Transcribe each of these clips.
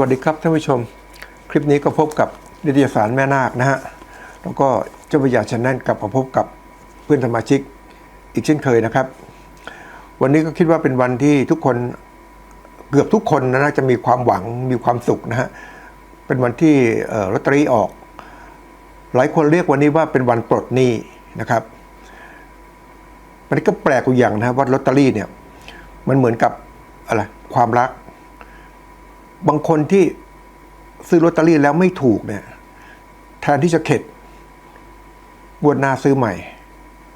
วัสดีครับท่านผู้ชม คลิปนี้ก็พบกับนิตยสารแม่นาคนะฮะ แล้วก็เจ้าพระยาชนแนลกลับมาพบกับเพื่อนสมาชิกอีกเช่นเคยนะครับ วันนี้ก็คิดว่าเป็นวันที่ทุกคนเกือบทุกคนนะน่าจะมีความหวังมีความสุขนะฮะ เป็นวันที่ลอตเตอรี่ออก หลายคนเรียกวันนี้ว่าเป็นวันปลดหนี้นะครับ มันก็แปลกอยู่อย่างนะว่าลอตเตอรี่เนี่ยมันเหมือนกับอะไรความรัก บางคนที่ซื้อลอตเตอรี่แล้วไม่ถูกเนี่ย แทนที่จะเข็ดบวดหน้าซื้อใหม่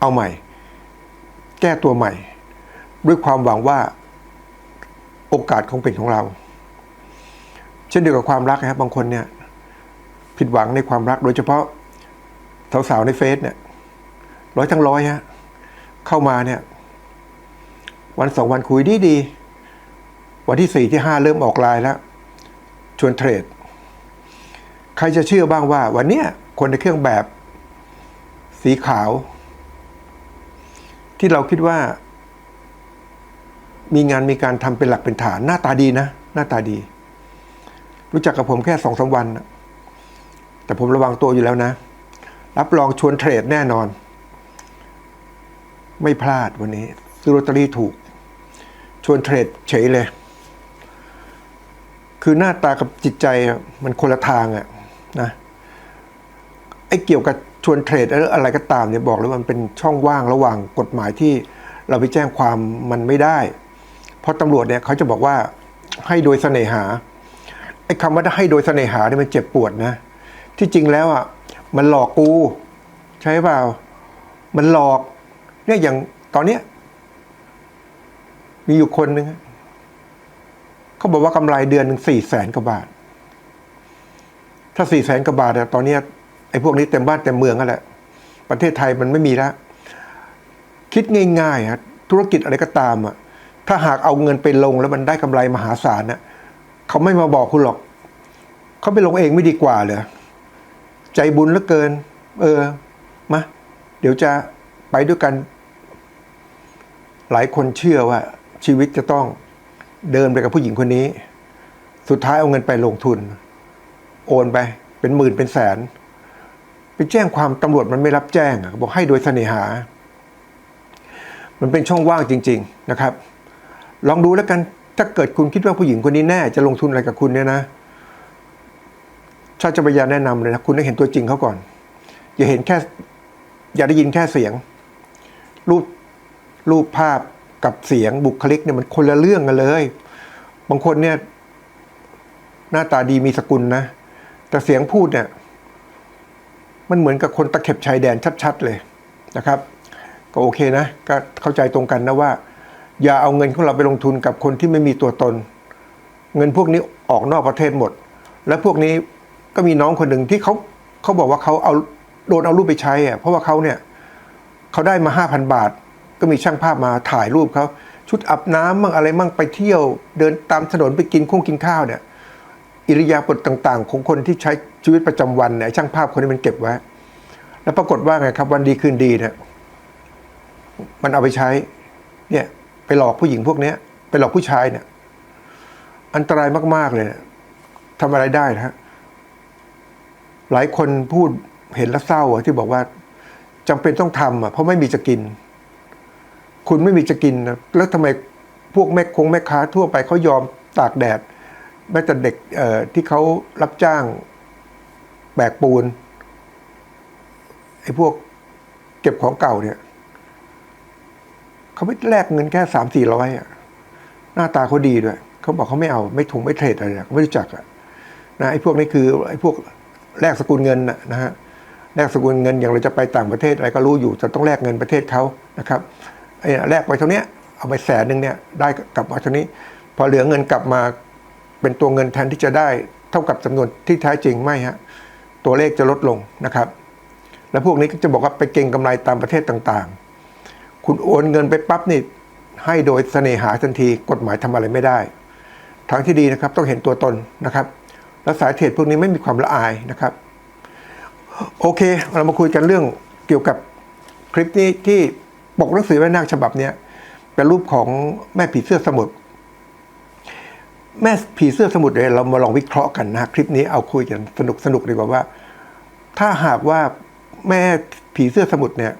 เอาใหม่ แก้ตัวใหม่ ด้วยความหวังว่าโอกาสคงเป็นของเรา เช่นเดียวกับความรักนะครับ บางคนเนี่ย ผิดหวังในความรักโดยเฉพาะสาวๆในเฟซเนี่ย ร้อยทั้งร้อยฮะเข้ามาเนี่ย วันสองวันคุยดีดีวันที่สี่ที่ห้าเริ่มออกลน์แล้ว ชวนเทรด ใครจะเชื่อบ้างว่า วันนี้คนในเครื่องแบบสีขาว ที่เราคิดว่า มีงานมีการทำเป็นหลักเป็นฐาน หน้าตาดีนะ หน้าตาดี รู้จักกับผมแค่สองสาวัน แต่ผมระวังตัวอยู่แล้วนะ รับรองชวนเทรดแน่นอน ไม่พลาดวันนี้ซื้อลอตเตอรี่ถูก ชวนเทรดเฉยเลย คือหน้าตากับจิตใจมันคนละทางอะนะไอ้เกี่ยวกับชวนเทรดหรืออะไรก็ตามเนี่ยบอกเลยว่ามันเป็นช่องว่างระหว่างกฎหมายที่เราไปแจ้งความมันไม่ได้ เพราะตำรวจเนี่ยเขาจะบอกว่าให้โดยเสน่หาไอ้คำว่าให้โดยเสน่หาเนี่ยมันเจ็บปวดนะ ที่จริงแล้วอะมันหลอกกู ใช่เปล่า มันหลอกเนี่ยอย่างตอนเนี้ยมีอยู่คนหนึ่ง เขาบอกว่ากำไรเดือนหนึ่งสี่แสนกว่าบาท ถ้าสี่แสนกว่าบาทตอนนี้ไอ้พวกนี้เต็มบ้านเต็มเมืองกันแหละ ประเทศไทยมันไม่มีแล้ว คิดง่ายๆฮะธุรกิจอะไรก็ตามอะถ้าหากเอาเงินไปลงแล้วมันได้กำไรมหาศาลนะเขาไม่มาบอกคุณหรอก เขาไปลงเองไม่ดีกว่าเหรอใจบุญเหลือเกิน เออมาเดี๋ยวจะไปด้วยกัน หลายคนเชื่อว่าชีวิตจะต้อง เดินไปกับผู้หญิงคนนี้ สุดท้ายเอาเงินไปลงทุน โอนไปเป็นหมื่นเป็นแสน ไปแจ้งความตำรวจมันไม่รับแจ้งบอกให้โดยเสน่หา มันเป็นช่องว่างจริง ๆนะครับ ลองดูแล้วกันถ้าเกิดคุณคิดว่าผู้หญิงคนนี้แน่ จะลงทุนอะไรกับคุณเนี่ยนะชาติจักรยานแนะนำเลยนะคุณได้เห็นตัวจริงเขาก่อน อย่าเห็นแค่ อย่าได้ยินแค่เสียง รูปรูปภาพ กับเสียงบุคลิกเนี่ยมันคนละเรื่องกันเลย บางคนเนี่ย หน้าตาดีมีสกุลนะ แต่เสียงพูดเนี่ย มันเหมือนกับคนตะเข็บชายแดนชัด ๆ เลยนะครับ ก็โอเคนะ ก็เข้าใจตรงกันนะว่า อย่าเอาเงินของเราไปลงทุนกับคนที่ไม่มีตัวตน เงินพวกนี้ออกนอกประเทศหมด และพวกนี้ก็มีน้องคนหนึ่งที่เขาเขาบอกว่าเขาเอาโดนเอารูปไปใช้อะเพราะว่าเขาเนี่ยเขาได้มาห้าพันบาท ก็มีช่างภาพมาถ่ายรูปเขาชุดอาบน้ำมั่งอะไรมั่งไปเที่ยว เดินตามถนนไปกินข้งกินข้าวเนี่ยอิริยาบถต่างๆ ของคนที่ใช้ชีวิตประจำวันเนี่ยช่างภาพคนนี้มันเก็บไว้ แล้วปรากฏว่าไงครับ วันดีคืนดีเนี่ยมันเอาไปใช้ เนี่ย ไปหลอกผู้หญิงพวกเนี้ย ไปหลอกผู้ชายเนี่ย อันตรายมากๆเลยเนี่ยทำอะไรได้นะฮะหลายคนพูดเห็นแล้วเศร้าอะที่บอกว่าจำเป็นต้องทำอะเพราะไม่มีจะกิน คุณไม่มีจะกินนะแล้วทำไมพวกแม่คงแม่ค้าทั่วไปเขายอมตากแดดแม้แต่เด็กที่เขารับจ้างแบกปูนไอ้พวกเก็บของเก่าเนี่ยเขาไม่แลกเงินแค่สามสี่ร้อยอะหน้าตาเขาดีด้วยเขาบอกเขาไม่เอาไม่ถุงไม่เทรดอะไรอะเขาไม่รู้จักอะนะไอ้พวกนี้คือไอ้พวกแลกสกุลเงินนะฮะแลกสกุลเงินอย่างเราจะไปต่างประเทศอะไรก็รู้อยู่จะต้องแลกเงินประเทศเขานะครับ ไอ้แลกไปเท่านี้เอาไปแสนหนึ่งเนี่ยได้กลับมาเท่านี้ พอเหลือเงินกลับมาเป็นตัวเงินแทนที่จะได้เท่ากับจำนวนที่แท้จริงไม่ฮะตัวเลขจะลดลงนะครับ แล้วพวกนี้ก็จะบอกว่าไปเก่งกำไรตามประเทศต่างๆ คุณโอนเงินไปปั๊บนี่ให้โดยเสน่หาทันทีกฎหมายทำอะไรไม่ได้ ทางที่ดีนะครับต้องเห็นตัวตนนะครับ และสายเทรดพวกนี้ไม่มีความละอายนะครับ โอเค เรามาคุยกันเรื่องเกี่ยวกับคลิปนี้ที่ ปกหนังสือแม่นาคฉบับเนี้ยเป็นรูปของแม่ผีเสื้อสมุทรแม่ผีเสื้อสมุทรเนี่ยเรามาลองวิเคราะห์กันนะคลิปนี้เอาคุยกันสนุกสนุกดีกว่าว่า ถ้าหากว่าแม่ผีเสื้อสมุทรเนี่ย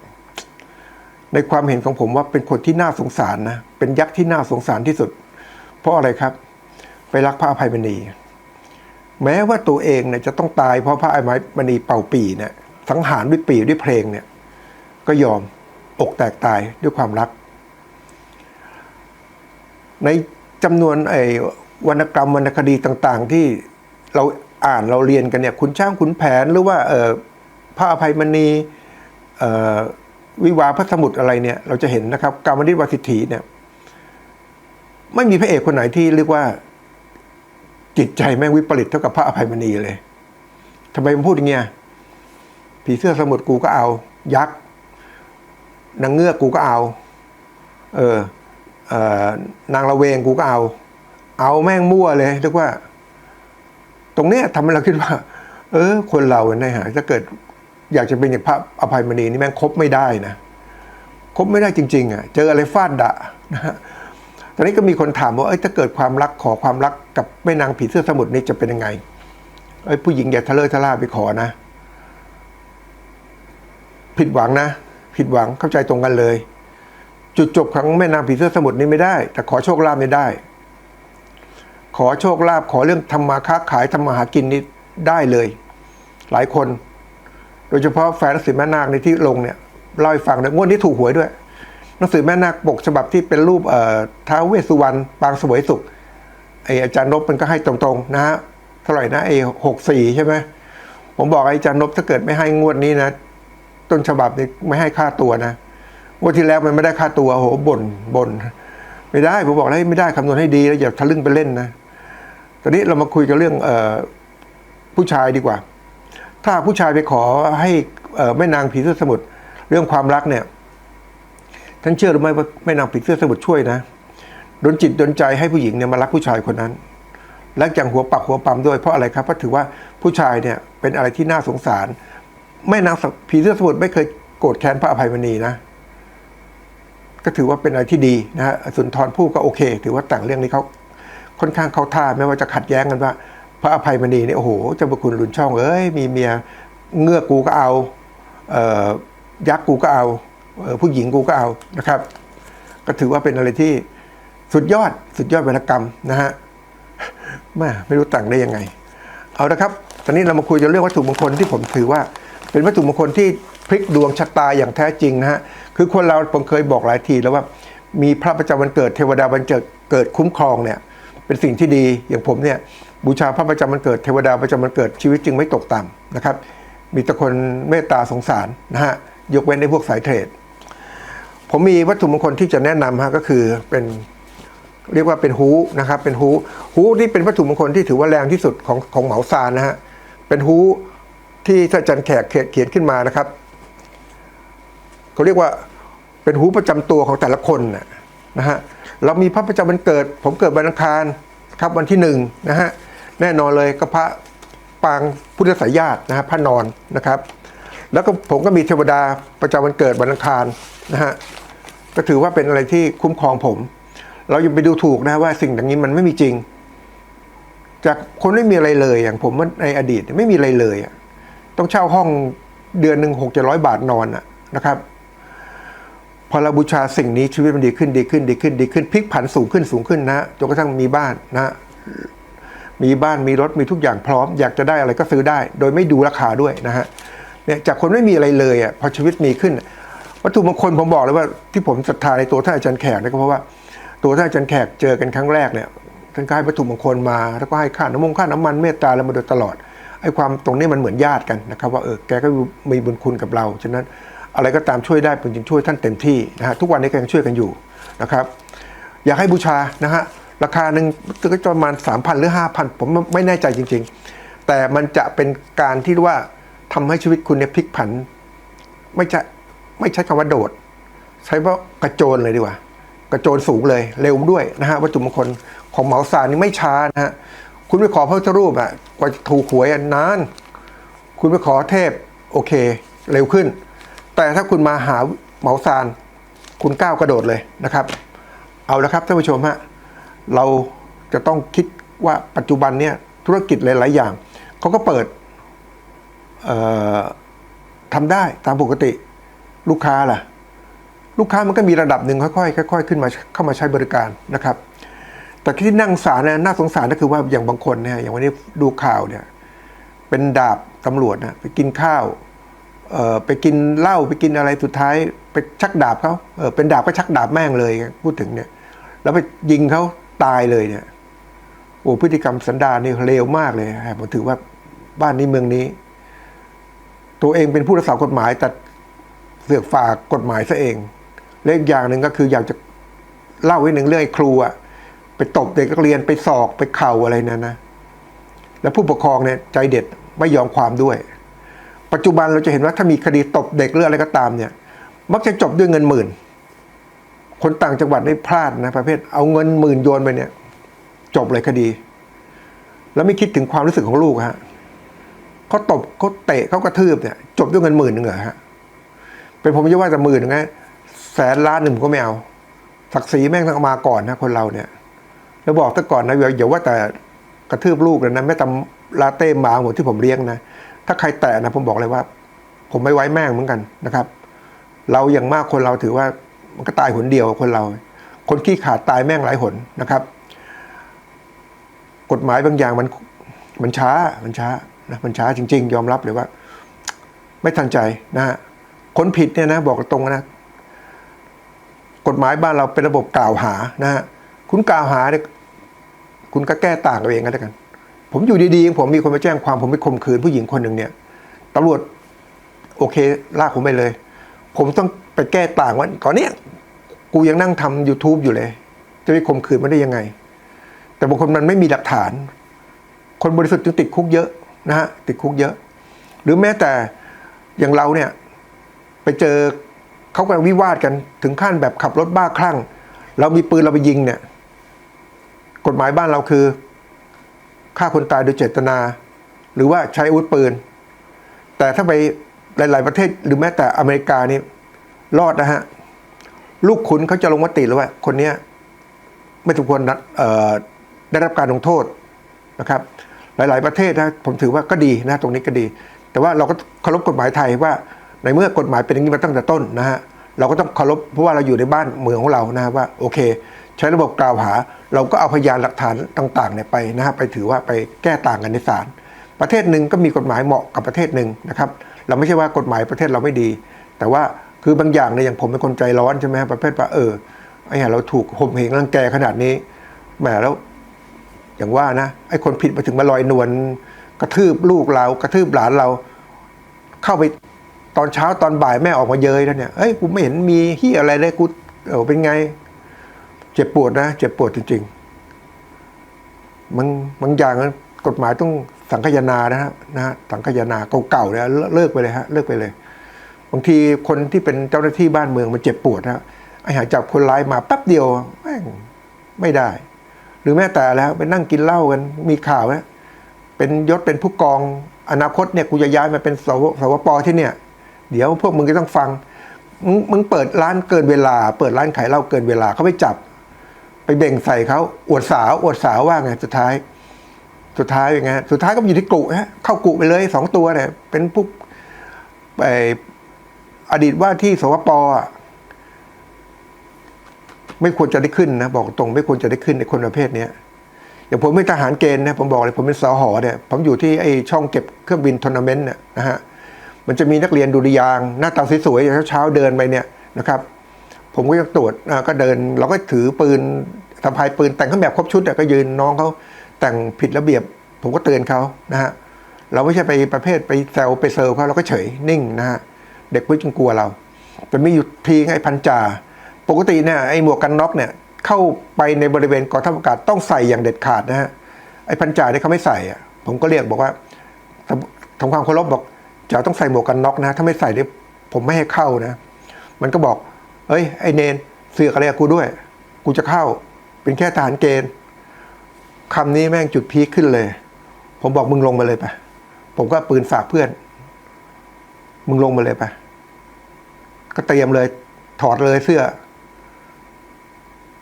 ในความเห็นของผมว่าเป็นคนที่น่าสงสารนะเป็นยักษ์ที่น่าสงสารที่สุด เพราะอะไรครับ ไปรักพระอภัยมณี แม้ว่าตัวเองเนี่ยจะต้องตายเพราะพระอภัยมณีเป่าปีเนี่ยสังหารด้วยปีด้วยเพลงเนี่ย ก็ยอม อกแตกตายด้วยความรัก ในจำนวนไอ้วรรณกรรมวรรณคดีต่าง ๆ ที่เราอ่านเราเรียนกันเนี่ยขุนช้างขุนแผนหรือว่าเออพระอภัยมณีเอ่อวิวาพระสมุทรอะไรเนี่ย เราจะเห็นนะครับการมนิตวสิทธิเนี่ยไม่มีพระเอกคนไหนที่เรียกว่าจิตใจแม่งวิปริตเท่ากับพระอภัยมณีเลยทำไมมันพูดอย่างเงี้ยผีเสื้อสมุทรกูก็เอา ยักษ์ นางเงือกกูก็เอา เออเออนางละเวงกูก็เอา เอาแม่งมั่วเลยเรียกว่า ตรงเนี้ยทำให้เราคิดว่า เออ คนเราเนี่ยฮะถ้าเกิดอยากจะเป็นอย่างพระอภัยมณีนี่แม่งคบไม่ได้นะคบไม่ได้จริง ๆ อะ เจออะไรฟาดดะนะฮะตอนนี้ก็มีคนถามว่าเอ้ยถ้าเกิดความรักขอความรักกับแม่นางผีเสื้อสมุทรนี่จะเป็นยังไงเอ้ยผู้หญิงอย่าทะเลอะทะล่าไปขอนะ ผิดหวังนะ ผิดหวังเข้าใจตรงกันเลย จุดจบของแม่นางผีเสื้อสมุทรนี่ไม่ได้ แต่ขอโชคลาภไม่ได้ ขอโชคลาภขอเรื่องทำมาค้าขายทำมาหากินนี่ได้เลย หลายคน โดยเฉพาะแฟนหนังสือแม่นาคในที่ลงเนี่ยเล่าให้ฟังเนะงวดนี้ถูกหวยด้วย หนังสือแม่นาคปกฉบับที่เป็นรูปเอ่อท้าวเวสสุวรรณปางสวยสุขไออาจารย์นบมันก็ให้ตรงๆนะฮะเท่าไหร่นะไอหกสี่ใช่ไหมผมบอกไออาจารย์นบถ้าเกิดไม่ให้งวดนี้นะ ต้นฉบับนี้ไม่ให้ค่าตัวนะงวดที่แล้วมันไม่ได้ค่าตัวโอ้โหบ่นบ่นไม่ได้ผมบอกแล้ไม่ได้คำนวณให้ดีแล้วอย่าทะลึ่งไปเล่นนะตอนนี้เรามาคุยกันเรื่องอผู้ชายดีกว่า ถ้าผู้ชายไปขอให้แม่นางผีเสื้อสมุทรเรื่องความรักเนี่ยท่านเชื่อหรือไม่ว่าแม่นางผีเสื้อสมุทรช่วยนะดนจิตดนใจให้ผู้หญิงเนี่ยมารักผู้ชายคนนั้นและอย่างหัวปักหัวปั๊มด้วยเพราะอะไรครับเพราะถือว่าผู้ชายเนี่ยเป็นอะไรที่น่าสงสาร แม่นางผีเสื้อสมุทรไม่เคยโกรธแค้นพระอภัยมณีนะ ก็ถือว่าเป็นอะไรที่ดีนะฮะสุนทรภู่ก็โอเค ถือว่าแต่งเรื่องนี้เขาค่อนข้างเข้าท่าไม่ว่าจะขัดแย้งกันว่า พระอภัยมณีเนี่ยโอ้โหเจ้าพระคุณรุนช่องเอ้ยมีเมียเงือกกูก็เอาเออยักษ์กูก็เอาเออผู้หญิงกูก็เอานะครับ ก็ถือว่าเป็นอะไรที่สุดยอดสุดยอดวรรณกรรมนะฮะแม่ไม่รู้แต่งได้ยังไง เอาละครับ ตอนนี้เรามาคุยกันเรื่องวัตถุมงคลที่ผมถือว่า เป็นวัตถุมงคลที่พลิกดวงชะตาอย่างแท้จริงนะฮะคือคนเราผมเคยบอกหลายทีแล้วว่ามีพระประจำวันเกิดเทวดาวันเกิดเกิดคุ้มครองเนี่ยเป็นสิ่งที่ดีอย่างผมเนี่ยบูชาพระประจำวันเกิดเทวดาประจำวันเกิดชีวิตจึงไม่ตกต่ำนะครับ มีแต่คนเมตตาสงสารนะฮะยกเว้นในพวกสายเทรด ผมมีวัตถุมงคลที่จะแนะนำฮะก็คือเป็นเรียกว่าเป็นฮูนะครับเป็นฮูฮูที่เป็นวัตถุมงคลที่ถือว่าแรงที่สุดของของเหมาซานนะฮะเป็นฮู ที่ท่านอาจารย์แขกเขียนขึ้นมานะครับเขาเรียกว่าเป็นฮูประจำตัวของแต่ละคนนะนะฮะเรามีพระประจำวันเกิด ผมเกิดวันอังคารครับวันที่หนึ่งนะฮะแน่นอนเลยก็พระปางพุทธสายญาตินะฮะพระนอนนะครับ แล้วก็ผมก็มีเทวดาประจำวันเกิดวันอังคารนะฮะก็ถือว่าเป็นอะไรที่คุ้มครองผม เราอย่าไปดูถูกนะว่าสิ่งอย่างนี้มันไม่มีจริง จากคนไม่มีอะไรเลยอย่างผมในอดีตไม่มีอะไรเลยอะ ต้องเช่าห้องเดือนหนึ่งหกเจ็ดร้อยบาทนอนอะนะครับ พอเราบูชาสิ่งนี้ชีวิตมันดีขึ้นดีขึ้นดีขึ้นดีขึ้นพลิกผันสูงขึ้นสูงขึ้นนะจนกระทั่งมีบ้านนะ มีบ้านมีรถมีทุกอย่างพร้อม อยากจะได้อะไรก็ซื้อได้ โดยไม่ดูราคาด้วยนะฮะเนี่ยจากคนไม่มีอะไรเลยอะพอชีวิตมีขึ้น วัตถุมงคลผมบอกเลยว่าที่ผมศรัทธาในตัวท่านอาจารย์แขกเนี่ยก็เพราะว่าตัวท่านอาจารย์แขกเจอกันครั้งแรกเนี่ยท่านก็ให้วัตถุมงคลมาแล้วก็ให้ค่าน้ำมงค่าน้ำมันเมตตาเรามาโดยตลอด ไอ้ความตรงนี้มันเหมือนญาติกันนะครับ ว่าเออแกก็มีบุญคุณกับเราฉะนั้นอะไรก็ตามช่วยได้ผมจึงช่วยท่านเต็มที่นะฮะทุกวันนี้ก็ยังช่วยกันอยู่นะครับ อยากให้บูชานะฮะราคาหนึ่งก็จะประมาณสามพันหรือห้าพันผมไม่แน่ใจจริง ๆ แต่มันจะเป็นการที่ว่าทำให้ชีวิตคุณเนี่ยพลิกผัน ไม่ใช่ไม่ใช้คำว่าโดด ใช้ว่ากระโจนเลยดีกว่า กระโจนสูงเลยเร็วด้วยนะฮะวัตถุมงคลของเหมาซานนี่ไม่ช้านะฮะ คุณไปขอพระพุทธรูปอะกว่าจะถูกหวยนาน คุณไปขอเทพโอเค เร็วขึ้น แต่ถ้าคุณมาหาเหมาซานคุณก้าวกระโดดเลยนะครับ เอาละครับท่านผู้ชมฮะเราจะต้องคิดว่าปัจจุบันเนี่ยธุรกิจหลาย ๆ อย่างเขาก็เปิดทำได้ตามปกติลูกค้าล่ะ ลูกค้ามันก็มีระดับหนึ่งค่อย ๆ ค่อย ๆ ขึ้นมาเข้ามาใช้บริการนะครับ แต่ที่นั่งสารเนี่ยน่าสงสารก็คือว่าอย่างบางคนเนี่ยอย่างวันนี้ดูข่าวเนี่ย เป็นดาบตำรวจนะไปกินข้าวเอ่อไปกินเหล้าไปกินอะไรสุดท้ายไปชักดาบเขาเออเป็นดาบก็ชักดาบแม่งเลยพูดถึงเนี่ย แล้วไปยิงเขาตายเลยเนี่ยโอ้พฤติกรรมสันดานนี่เลวมากเลยผมถือว่าบ้านนี้เมืองนี้ ตัวเองเป็นผู้รักษากฎหมายแต่เสือกฝ่ากฎหมายซะเองและอีกอย่างหนึ่งก็คืออยากจะเล่าไว้หนึ่งเรื่องไอ้ครูอะ ตบเด็กนักเรียนไปสอกไปเข่าอะไรนั่นนะ แล้วผู้ปกครองเนี่ยใจเด็ดไม่ยอมความด้วย ปัจจุบันเราจะเห็นว่าถ้ามีคดีตบเด็กหรืออะไรก็ตามเนี่ย มักจะจบด้วยเงินหมื่น คนต่างจังหวัดไม่พลาดนะประเภท เอาเงินหมื่นโยนไปเนี่ย จบเลยคดี แล้วไม่คิดถึงความรู้สึกของลูกฮะเขาตบเขาเตะเขากระทืบเนี่ย จบด้วยเงินหมื่นหนึ่งเหรอฮะเป็นผมจะว่าแต่หมื่นนึ่งไงแสนล้านหนึ่งก็ไม่เอาศักดิ์ศรีแม่งต้องมาก่อนนะคนเราเนี่ย แล้วบอกซะก่อนนะอย่าว่าแต่กระทืบลูกเลยนะแม่ตำลาเต้หมาหมดที่ผมเลี้ยงนะถ้าใครแตะนะผมบอกเลยว่า ผมไม่ไว้แม่งเหมือนกันนะครับ เราอย่างมากคนเราถือว่ามันก็ตายหนเดียวคนเรา คนขี้ขาดตายแม่งหลายหนนะครับ กฎหมายบางอย่างมันมันช้ามันช้านะมันช้าจริง ๆ ยอมรับเลยว่า ไม่ทันใจนะฮะคนผิดเนี่ยนะบอกตรงนะกฎหมายบ้านเราเป็นระบบกล่าวหานะฮะคุณกล่าวหาเนี่ย คุณก็แก้ต่างเอาเองก็แล้วกัน ผมอยู่ดีๆผมมีคนมาแจ้งความผมไปข่มขืนผู้หญิงคนหนึ่งเนี่ยตำรวจโอเคลากผมไปเลย ผมต้องไปแก้ต่างว่าก่อนเนี้ยกูยังนั่งทำ youtube อยู่เลย จะไปข่มขืนมันได้ยังไง แต่บางคนมันไม่มีหลักฐาน คนบริสุทธิ์จึงติดคุกเยอะนะฮะติดคุกเยอะ หรือแม้แต่อย่างเราเนี่ยไปเจอเขากำลังวิวาทกันถึงขั้นแบบขับรถบ้าคลั่ง เรามีปืนเราไปยิงเนี่ย กฎหมายบ้านเราคือฆ่าคนตายโดยเจตนา หรือว่าใช้อาวุธปืน แต่ถ้าไปหลาย ๆ ประเทศหรือแม้แต่อเมริกานี่รอดนะฮะ ลูกขุนเขาจะลงมติแล้วว่า คนนี้ไม่สมควรได้รับการลงโทษนะครับ หลาย ๆ ประเทศนะผมถือว่าก็ดีนะตรงนี้ก็ดี แต่ว่าเราก็เคารพกฎหมายไทยว่า ในเมื่อกฎหมายเป็นอย่างนี้มาตั้งแต่ต้นนะฮะเราก็ต้องเคารพเพราะว่าเราอยู่ในบ้านเมืองของเรานะว่าโอเค ใช้ระบบกล่าวหา เราก็เอาพยานหลักฐานต่างๆเนี่ยไปนะฮะไปถือว่าไปแก้ต่างกันในศาลประเทศหนึ่งก็มีกฎหมายเหมาะกับประเทศหนึ่งนะครับ เราไม่ใช่ว่ากฎหมายประเทศเราไม่ดี แต่ว่าคือบางอย่างเนี่ยอย่างผมเป็นคนใจร้อนใช่ไหมฮะประเภทว่าเออไอ้เหี้ยเราถูกข่มเหงรังแกขนาดนี้แหมแล้วอย่างว่านะไอ้คนผิดมาถึงมาลอยนวลกระทืบลูกเรา กระทืบหลานเรา เข้าไปตอนเช้าตอนบ่ายแม่ออกมาเยยแล้วเนี่ยเอ้ยกูไม่เห็นมีที่อะไรเลยกูเออเป็นไง เจ็บปวดนะ เจ็บปวดจริงๆมันบางอย่างกฎหมายต้องสังคายนานะฮะนะฮะสังคายนาเก่าๆเนี่ยเลิกไปเลยฮะเลิกไปเลย บางทีคนที่เป็นเจ้าหน้าที่บ้านเมืองมันเจ็บปวดนะไอ้หาจับคนร้ายมาแป๊บเดียวแม่งไม่ได้ หรือแม้แต่แล้วไปนั่งกินเหล้ากันมีข่าวนะเป็นยศเป็นผู้กองอนาคตเนี่ยกูจะย้ายมาเป็นสวสวปที่เนี่ย เดี๋ยวพวกมึงก็ต้องฟังมึงมึงเปิดร้านเกินเวลา เปิดร้านขายเหล้าเกินเวลาเขาไปจับ ไปเบ่งใส่เขาอวดสาวอวดสาวว่าไงสุดท้าย สุดท้ายยังไงสุดท้ายก็มาอยู่ที่กุฮะเข้ากุไปเลยสองตัวเนี่ย เป็นผู้ไปอดีตว่าที่สวปอะไม่ควรจะได้ขึ้นนะบอกตรง ไม่ควรจะได้ขึ้นในคนประเภทเนี้ยอย่างผมเป็นทหารเกณฑ์นะผมบอกเลยผมเป็นสหอเนี่ยผมอยู่ที่ไอช่องเก็บเครื่องบินทัวร์นาเมนต์เนี่ยนะฮะมันจะมีนักเรียนดุริยางหน้าตาสวยๆเช้าเดินไปเนี่ยนะครับ ผมก็จะตรวจก็เดิน เราก็ถือปืนสะพายปืนแต่งเครื่องแบบครบชุดก็ยืนน้องเขาแต่งผิดระเบียบ ผมก็เตือนเขานะฮะเราไม่ใช่ไปประเภทไปแซวไปเซอร์เขาเราก็เฉยนิ่งนะฮะเด็กไม่จึงกลัวเรา แต่มีอยู่ทีไอ้พันจ่าปกติเนี่ยไอ้หมวกกันน็อกเนี่ยเข้าไปในบริเวณกองทัพอากาศต้องใส่อย่างเด็ดขาดนะฮะไอ้พันจ่าเนี่ยเขาไม่ใส่อะผมก็เรียกบอกว่าทำทำความเคารพบอกจ่าต้องใส่หมวกกันน็อกนะ ถ้าไม่ใส่เนี่ยผมไม่ให้เข้านะ มันก็บอก เอ้ยไอเนนเสือกอะไรกูด้วย กูจะเข้า เป็นแค่ทหารเกณฑ์คำนี้แม่งจุดพีคขึ้นเลย ผมบอกมึงลงมาเลยไปผมก็ปืนฝากเพื่อน มึงลงมาเลยไปก็เตรียมเลย ถอดเลยเสื้อ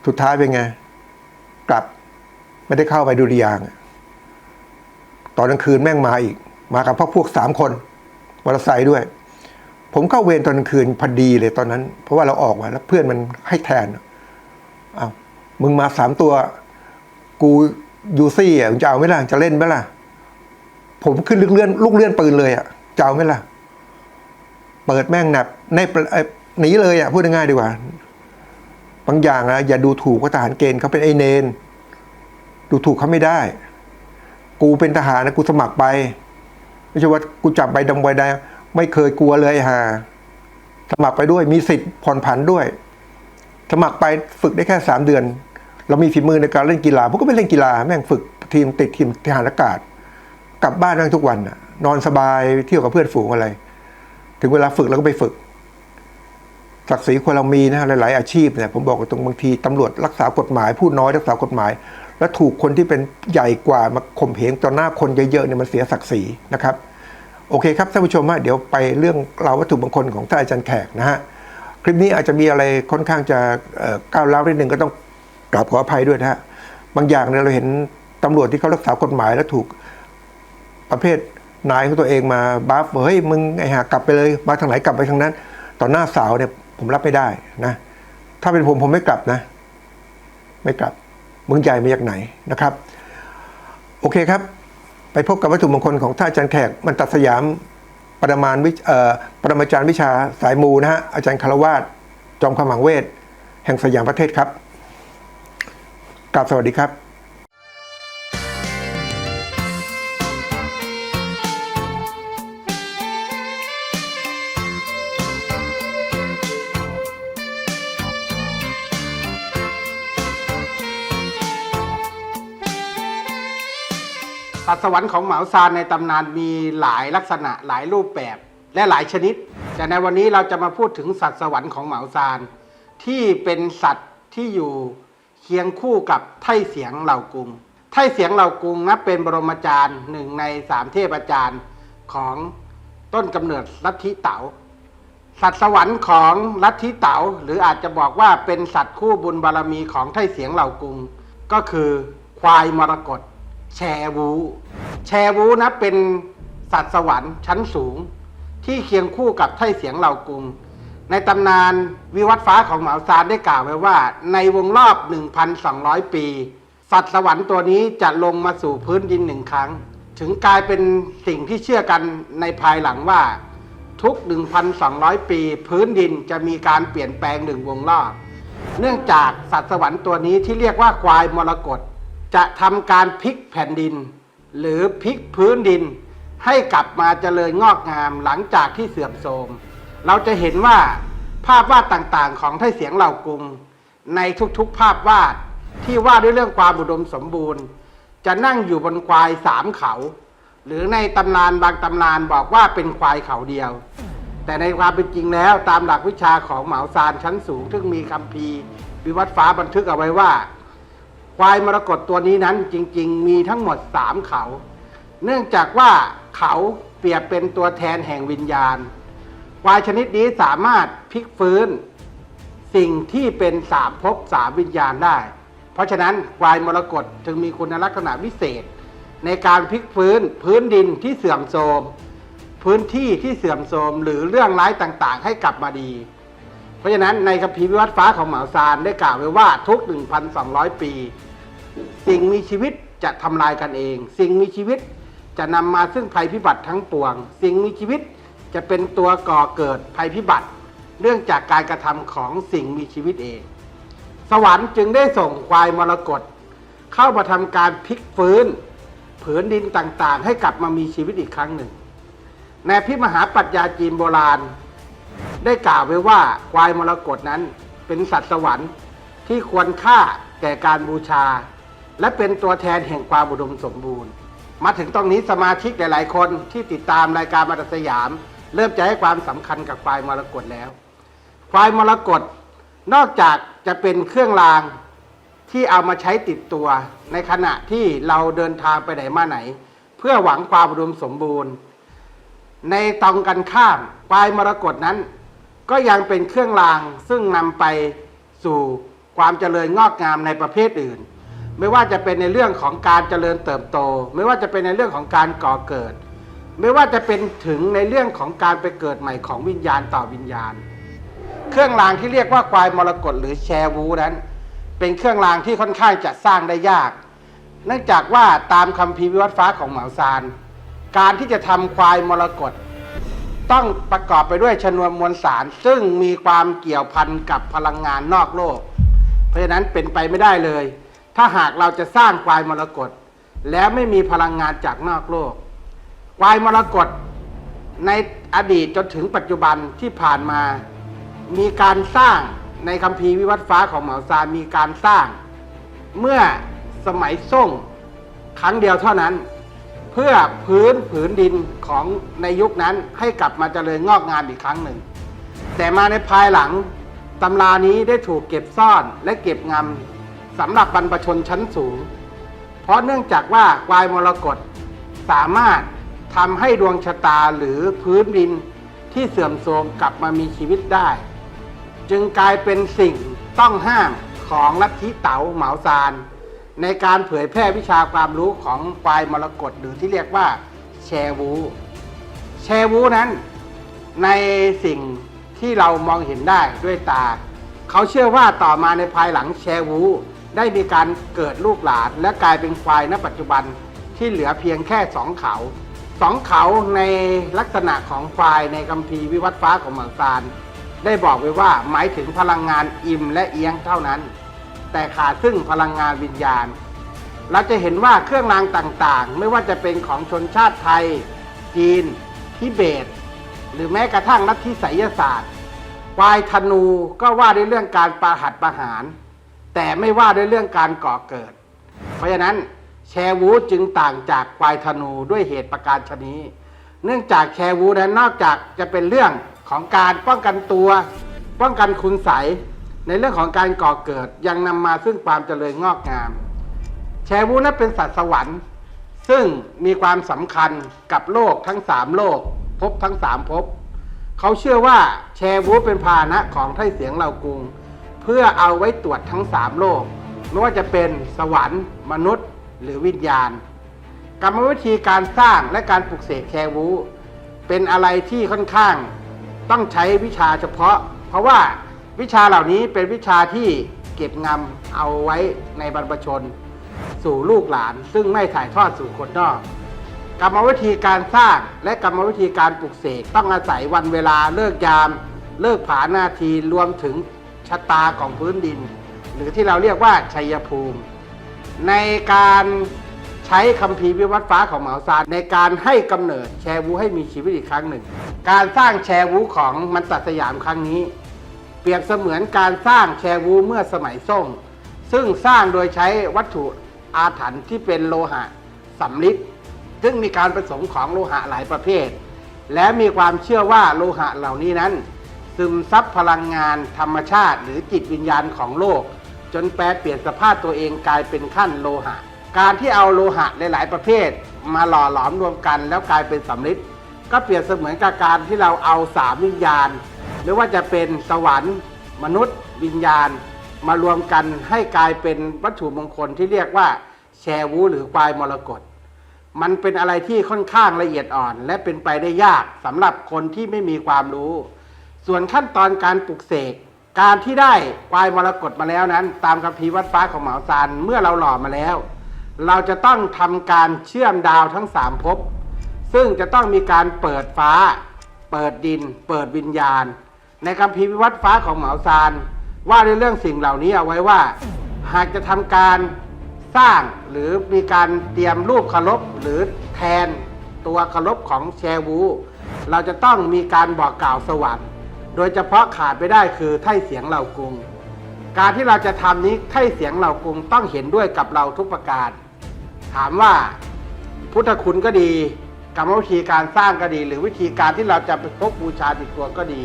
สุดท้ายเป็นไง กลับ ไม่ได้เข้าไปดุริยางค์อะตอนกลางคืนแม่งมาอีก มากับพวกพวกสามคนมอเตอร์ไซค์ด้วย ผมเข้าเวรตอนกลางคืนพอดีเลยตอนนั้น เพราะว่าเราออกมาแล้วเพื่อนมันให้แทนอ้าวมึงมาสามตัว กูยูซี่อะมึงจะเอาไหมล่ะจะเล่นไหมล่ะ ผมขึ้นลูกเลื่อนลูกเลื่อนปืนเลยอะจะเอาไหมล่ะ เปิดแม่งหนับในหนีเลยอะพูดง่ายดีกว่า บางอย่างนะอย่าดูถูกว่าทหารเกณฑ์เขาเป็นไอเนน ดูถูกเขาไม่ได้ กูเป็นทหารนะกูสมัครไป ไม่ใช่ว่ากูจับใบดำใบแดง ไม่เคยกลัวเลยฮะสมัครไปด้วยมีสิทธิ์ผ่อนผันด้วย สมัครไปฝึกได้แค่สามเดือน เรามีฝีมือในการเล่นกีฬาพวกก็ไม่เล่นกีฬาแม่งฝึกทีมติดทีมทหารอากาศ กลับบ้านนั่งทุกวันน่ะนอนสบายเที่ยวกับเพื่อนฝูงอะไร ถึงเวลาฝึกเราก็ไปฝึกศักดิ์ศรีคนเรามีนะหลาย ๆ อาชีพเนี่ยผมบอกตรงบางทีตำรวจรักษากฎหมายพูดน้อยรักษากฎหมาย แล้วถูกคนที่เป็นใหญ่กว่ามาข่มเหงต่อหน้าคนเยอะ ๆ เนี่ยมันเสียศักดิ์ศรีนะครับ โอเคครับท่านผู้ชมฮะเดี๋ยวไปเรื่องราววัตถุมงคลของท่านอาจารย์แขกนะฮะคลิปนี้อาจจะมีอะไรค่อนข้างจะก้าวร้าวนิดนึงก็ต้องกราบขออภัยด้วยนะฮะบางอย่างเนี่ยเราเห็นตำรวจที่เขารักษากฎหมายแล้วถูกประเภทนายของตัวเองมาบัฟเฮ้ยมึงไอ้ห่ากลับไปเลยมาทางไหนกลับไปทางนั้น ต่อหน้าสาวเนี่ยผมรับไม่ได้นะ ถ้าเป็นผมผมไม่กลับนะ ไม่กลับมึงใหญ่มาจากไหนนะครับ โอเคครับ ไปพบกับวัตถุมงคลของท่านอาจารย์แขกมันตัดสยามปรมาณวิเอ่อปรมาจารย์วิชาสายมูนะฮะอาจารย์คารวาสจอมขมังเวท แห่งสยามประเทศครับกราบสวัสดีครับ สัตว์สวรรค์ของเหมาซานในตำนานมีหลายลักษณะหลายรูปแบบและหลายชนิด แต่ในวันนี้เราจะมาพูดถึงสัตว์สวรรค์ของเหมาซาน ที่เป็นสัตว์ที่อยู่เคียงคู่กับไท่เสียงเหล่ากุง ไท่เสียงเหล่ากุงนับเป็นบรมอาจารย์หนึ่งในสามเทพอาจารย์ของต้นกำเนิดลัทธิเต๋า สัตว์สวรรค์ของลัทธิเต๋าหรืออาจจะบอกว่าเป็นสัตว์คู่บุญบารมีของไท่เสียงเหล่ากุง ก็คือควายมรกต แชวูแชวูนะเป็นสัตว์สวรรค์ชั้นสูง ที่เคียงคู่กับไท่เสียงเหล่ากรุง ในตำนานวิวัฒฟ้าของเหมาซานได้กล่าวไว้ว่า ในวงรอบ 1,200 ปี สัตว์สวรรค์ตัวนี้จะลงมาสู่พื้นดินหนึ่งครั้ง ถึงกลายเป็นสิ่งที่เชื่อกันในภายหลังว่า ทุก 1,200 ปี พื้นดินจะมีการเปลี่ยนแปลงหนึ่งวงรอบ เนื่องจากสัตว์สวรรค์ตัวนี้ที่เรียกว่าควายมรกต จะทำการพลิกแผ่นดิน หรือพลิกพื้นดิน ให้กลับมาเจริญงอกงามหลังจากที่เสื่อมโทรม เราจะเห็นว่าภาพวาดต่างๆ ของไทยเสียงเหล่ากรุง ในทุกๆภาพวาดที่วาดด้วยเรื่องความอุดมสมบูรณ์ จะนั่งอยู่บนควายสามเขา หรือในตำนานบางตำนานบอกว่าเป็นควายเขาเดียว แต่ในความเป็นจริงแล้วตามหลักวิชาของเหมาซานชั้นสูง ซึ่งมีคัมภีวิวัฒน์ฟ้าบันทึกเอาไว้ว่า ควายมรกตตัวนี้นั้นจริง ๆ มีทั้งหมดสามเขา เนื่องจากว่าเขาเปรียบเป็นตัวแทนแห่งวิญญาณ ควายชนิดนี้สามารถพลิกฟื้น สิ่งที่เป็นสามภพสามวิญญาณได้ เพราะฉะนั้นควายมรกตจึงมีคุณลักษณะวิเศษ ในการพลิกฟื้นพื้นดินที่เสื่อมโทรมพื้นที่ที่เสื่อมโทรมหรือเรื่องร้ายต่างๆ ให้กลับมาดี เพราะฉะนั้นในคัมภีร์วิวัฒน์ฟ้าของเหมาซานได้กล่าวไว้ว่าทุก 1,200 ปี สิ่งมีชีวิตจะทำลายกันเอง สิ่งมีชีวิตจะนำมาซึ่งภัยพิบัติทั้งปวง สิ่งมีชีวิตจะเป็นตัวก่อเกิดภัยพิบัติ เนื่องจากการกระทำของสิ่งมีชีวิตเอง สวรรค์จึงได้ส่งควายมรกตเข้ามาทำการพลิกฟื้นผืนดินต่างๆ ให้กลับมามีชีวิตอีกครั้งหนึ่ง ในพิมหาปรัชญาจีนโบราณ ได้กล่าวไว้ว่าควายมรกตนั้นเป็นสัตว์สวรรค์ที่ควรค่าแก่การบูชา และเป็นตัวแทนแห่งความอุดมสมบูรณ์ มาถึงตรงนี้สมาชิกหลาย ๆ คนที่ติดตามรายการมาตสยาม เริ่มจะให้ความสำคัญกับควายมรกตแล้ว ควายมรกตนอกจากจะเป็นเครื่องรางที่เอามาใช้ติดตัวในขณะที่เราเดินทางไปไหนมาไหน เพื่อหวังความอุดมสมบูรณ์ ในตรงกันข้ามควายมรกตนั้น ก็ยังเป็นเครื่องรางซึ่งนำไปสู่ความเจริญงอกงามในประเภทอื่น ไม่ว่าจะเป็นในเรื่องของการเจริญเติบโต ไม่ว่าจะเป็นในเรื่องของการก่อเกิด ไม่ว่าจะเป็นถึงในเรื่องของการไปเกิดใหม่ของวิญญาณต่อวิญญาณ เครื่องรางที่เรียกว่าควายมรกตหรือแชวูนั้น เป็นเครื่องรางที่ค่อนข้างจะสร้างได้ยาก เนื่องจากว่าตามคัมภีวิวัฒน์ฟ้าของเหมาซาน การที่จะทำควายมรกตต้องประกอบไปด้วยชนวนมวลสาร ซึ่งมีความเกี่ยวพันกับพลังงานนอกโลก เพราะฉะนั้นเป็นไปไม่ได้เลย ถ้าหากเราจะสร้างควายมรกตแล้วไม่มีพลังงานจากนอกโลก ควายมรกตในอดีตจนถึงปัจจุบันที่ผ่านมา มีการสร้างในคัมภีร์วิวัฒน์ฟ้าของเหมาซานมีการสร้าง เมื่อสมัยส่งครั้งเดียวเท่านั้น เพื่อพื้นผืนดินของในยุคนั้นให้กลับมาเจริญงอกงามอีกครั้งหนึ่ง แต่มาในภายหลังตำรานี้ได้ถูกเก็บซ่อนและเก็บงำสำหรับบรรพชนชั้นสูง เพราะเนื่องจากว่าควายมรกตสามารถทำให้ดวงชะตาหรือพื้นดินที่เสื่อมโทรมกลับมามีชีวิตได้ จึงกลายเป็นสิ่งต้องห้ามของลัทธิเต๋าเหมาซาน ในการเผยแพร่วิชาความรู้ของควายมรกตหรือที่เรียกว่าแชวู แชวูนั้นในสิ่งที่เรามองเห็นได้ด้วยตา เขาเชื่อว่าต่อมาในภายหลังแชวู ได้มีการเกิดลูกหลาน และกลายเป็นควายณปัจจุบันที่เหลือเพียงแค่สองเขาสองเขาในลักษณะของควายในคัมภีร์วิวัฒน์ฟ้าของเหมืองซานได้บอกไว้ว่าหมายถึงพลังงานอิ่มและเอียงเท่านั้น แต่ขาดซึ่งพลังงานวิญญาณ เราจะเห็นว่าเครื่องรางต่างๆ ไม่ว่าจะเป็นของชนชาติไทย จีนทิเบต หรือแม้กระทั่งลัทธิไสยศาสตร์วายธนูก็ว่าในเรื่องการประหัตประหาร แต่ไม่ว่าในเรื่องการก่อเกิด เพราะฉะนั้นแชวูจึงต่างจากควายธนูด้วยเหตุประการชนี้ เนื่องจากแชวูนั้นนอกจากจะเป็นเรื่องของการป้องกันตัว ป้องกันคุณใส ในเรื่องของการก่อเกิดยังนำมาซึ่งความเจริญงอกงาม แชวูนั้นเป็นสัตว์สวรรค์ ซึ่งมีความสำคัญกับโลกทั้งสามโลกภพทั้งสามภพเขาเชื่อว่าแชวูเป็นพาหนะของไทเสียงเหล่ากรุง เพื่อเอาไว้ตรวจทั้งสามโลกไม่ว่าจะเป็นสวรรค์ มนุษย์ หรือวิญญาณ กรรมวิธีการสร้างและการปลุกเสกแชวูเป็นอะไรที่ค่อนข้างต้องใช้วิชาเฉพาะ เพราะว่า วิชาเหล่านี้เป็นวิชาที่เก็บงำเอาไว้ในบรรพชน สู่ลูกหลาน ซึ่งไม่ถ่ายทอดสู่คนนอกกรรมวิธีการสร้างและกรรมวิธีการปลุกเสกต้องอาศัยวันเวลาเลิกยาม เลิกผานาทีรวมถึงชะตาของพื้นดิน หรือที่เราเรียกว่าชัยภูมิ ในการใช้คัมภีวิวัฒฟ้าของเหมาซานในการให้กำเนิดแชร์วูให้มีชีวิตอีกครั้งหนึ่ง การสร้างแชร์วูของมันตัดสยามครั้งนี้ เปรียบเสมือนการสร้างแชวูเมื่อสมัยส่งซึ่งสร้างโดยใช้วัตถุอาถรรพ์ที่เป็นโลหะสำริดซึ่งมีการผสมของโลหะหลายประเภท และมีความเชื่อว่าโลหะเหล่านี้นั้น ซึมซับพลังงานธรรมชาติ หรือจิตวิญญาณของโลก จนแปลเปลี่ยนสภาพตัวเองกลายเป็นขั้นโลหะ การที่เอาโลหะหลาย ๆ ประเภท มาหล่อหลอมรวมกันแล้วกลายเป็นสำริดก็เปรียบเสมือนกับการที่เราเอาสามวิญญาณ ไม่ว่าจะเป็นสวรรค์ มนุษย์ วิญญาณ มารวมกันให้กลายเป็นวัตถุมงคลที่เรียกว่า แชวูหรือควายมรกตมันเป็นอะไรที่ค่อนข้างละเอียดอ่อน และเป็นไปได้ยากสำหรับคนที่ไม่มีความรู้ ส่วนขั้นตอนการปลุกเสกการที่ได้ควายมรกตมาแล้วนั้น ตามคัมภีร์วัดฟ้าของเหมาซานเมื่อเราหล่อมาแล้ว เราจะต้องทำการเชื่อมดาวทั้งสามภพซึ่งจะต้องมีการเปิดฟ้า เปิดดิน เปิดวิญญาณ ในคัมภีวิวัฒน์ฟ้าของเหมาซาน ว่าในเรื่องสิ่งเหล่านี้เอาไว้ว่า หากจะทำการสร้างหรือมีการเตรียมรูปเคารพหรือแทนตัวเคารพของแชวู เราจะต้องมีการบอกกล่าวสวรรค์ โดยเฉพาะขาดไม่ได้คือไท่เสียงเหล่ากรุง การที่เราจะทำนี้ไท่เสียงเหล่ากรุงต้องเห็นด้วยกับเราทุกประการ ถามว่าพุทธคุณก็ดีกรรมวิธีการสร้างก็ดี หรือวิธีการที่เราจะไปพกบูชาติดตัวก็ดี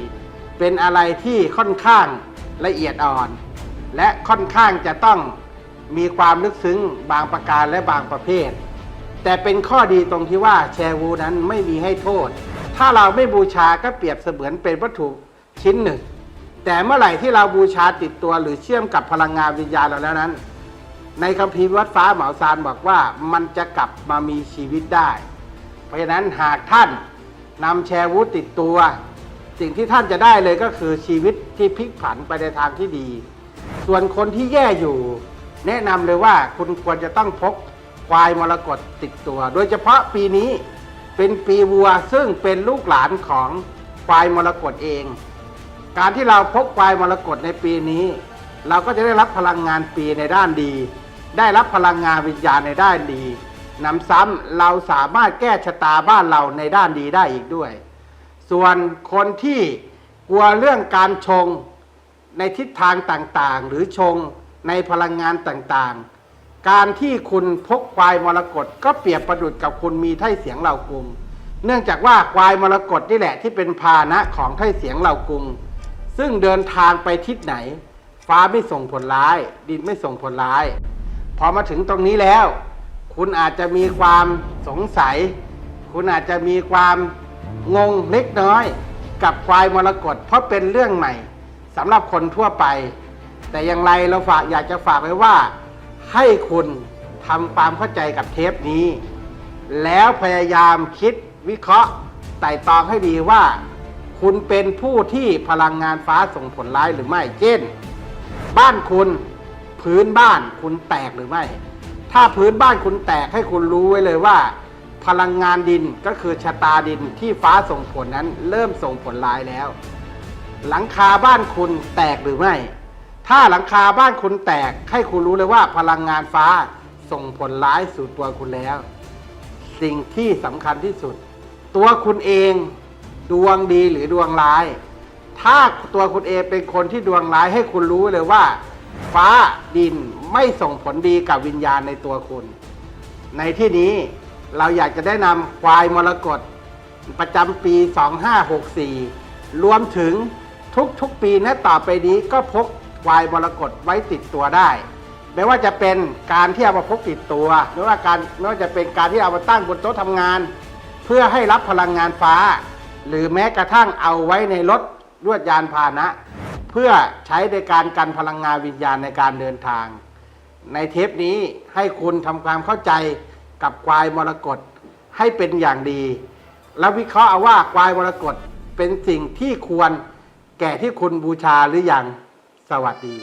เป็นอะไรที่ค่อนข้างละเอียดอ่อน และค่อนข้างจะต้องมีความลึกซึ้งบางประการและบางประเภท แต่เป็นข้อดีตรงที่ว่าแชร์วูนั้นไม่มีให้โทษ ถ้าเราไม่บูชาก็เปรียบเสมือนเป็นวัตถุชิ้นหนึ่ง แต่เมื่อไหร่ที่เราบูชาติดตัวหรือเชื่อมกับพลังงานวิญญาณเราแล้วนั้น ในคัมภีร์วัดฟ้าเหมาซานบอกว่ามันจะกลับมามีชีวิตได้ เพราะฉะนั้นหากท่านนำแชร์วุธติดตัว สิ่งที่ท่านจะได้เลยก็คือชีวิตที่พลิกผันไปในทางที่ดี ส่วนคนที่แย่อยู่ แนะนำเลยว่าคุณควรจะต้องพกควายมรกตติดตัว โดยเฉพาะปีนี้เป็นปีวัวซึ่งเป็นลูกหลานของควายมรกตเอง การที่เราพกควายมรกตในปีนี้ เราก็จะได้รับพลังงานปีในด้านดี ได้รับพลังงานวิญญาณในด้านดีนำซ้ำเราสามารถแก้ชะตาบ้านเราในด้านดีได้อีกด้วย ส่วนคนที่กลัวเรื่องการชงในทิศทางต่างๆ หรือชงในพลังงานต่างๆ การที่คุณพกควายมรกตก็เปรียบประดุจกับคุณมีไท่เสียงเหล่ากรุง เนื่องจากว่าควายมรกตนี่แหละที่เป็นพาหนะของไท่เสียงเหล่ากรุง ซึ่งเดินทางไปทิศไหน ฟ้าไม่ส่งผลร้าย ดินไม่ส่งผลร้าย พอมาถึงตรงนี้แล้ว คุณอาจจะมีความสงสัย คุณอาจจะมีความ งงเล็กน้อยกับควายมรกตเพราะเป็นเรื่องใหม่สำหรับคนทั่วไป แต่อย่างไรเราฝากอยากจะฝากไว้ว่า ให้คุณทำความเข้าใจกับเทปนี้ แล้วพยายามคิดวิเคราะห์ไต่ตองให้ดีว่า คุณเป็นผู้ที่พลังงานฟ้าส่งผลร้ายหรือไม่เช่น บ้านคุณพื้นบ้านคุณแตกหรือไม่ ถ้าพื้นบ้านคุณแตกให้คุณรู้ไว้เลยว่า พลังงานดินก็คือชะตาดินที่ฟ้าส่งผลนั้นเริ่มส่งผลร้ายแล้ว หลังคาบ้านคุณแตกหรือไม่ ถ้าหลังคาบ้านคุณแตกให้คุณรู้เลยว่าพลังงานฟ้าส่งผลร้ายสู่ตัวคุณแล้ว สิ่งที่สำคัญที่สุด ตัวคุณเองดวงดีหรือดวงร้าย ถ้าตัวคุณเองเป็นคนที่ดวงร้ายให้คุณรู้เลยว่า ฟ้าดินไม่ส่งผลดีกับวิญญาณในตัวคุณ ในที่นี้ เราอยากจะได้นำควายมรกตประจำปี 2564 รวมถึงทุกๆปีนะต่อไปนี้ก็พกควายมรกตไว้ติดตัวได้ไม่ว่าจะเป็นการที่เอามาพกติดตัวไม่ว่าการไม่ว่าจะเป็นการที่เอามาตั้งบนโต๊ะทำงาน เพื่อให้รับพลังงานฟ้า หรือแม้กระทั่งเอาไว้ในรถลวดยานพาหนะ เพื่อใช้ในการกันพลังงานวิญญาณในการเดินทาง ในเทปนี้ให้คุณทำความเข้าใจ กับควายมรกตให้เป็นอย่างดี แล้ววิเคราะห์เอาว่าควายมรกตเป็นสิ่งที่ควรแก่ที่คุณบูชาหรือยังสวัสดี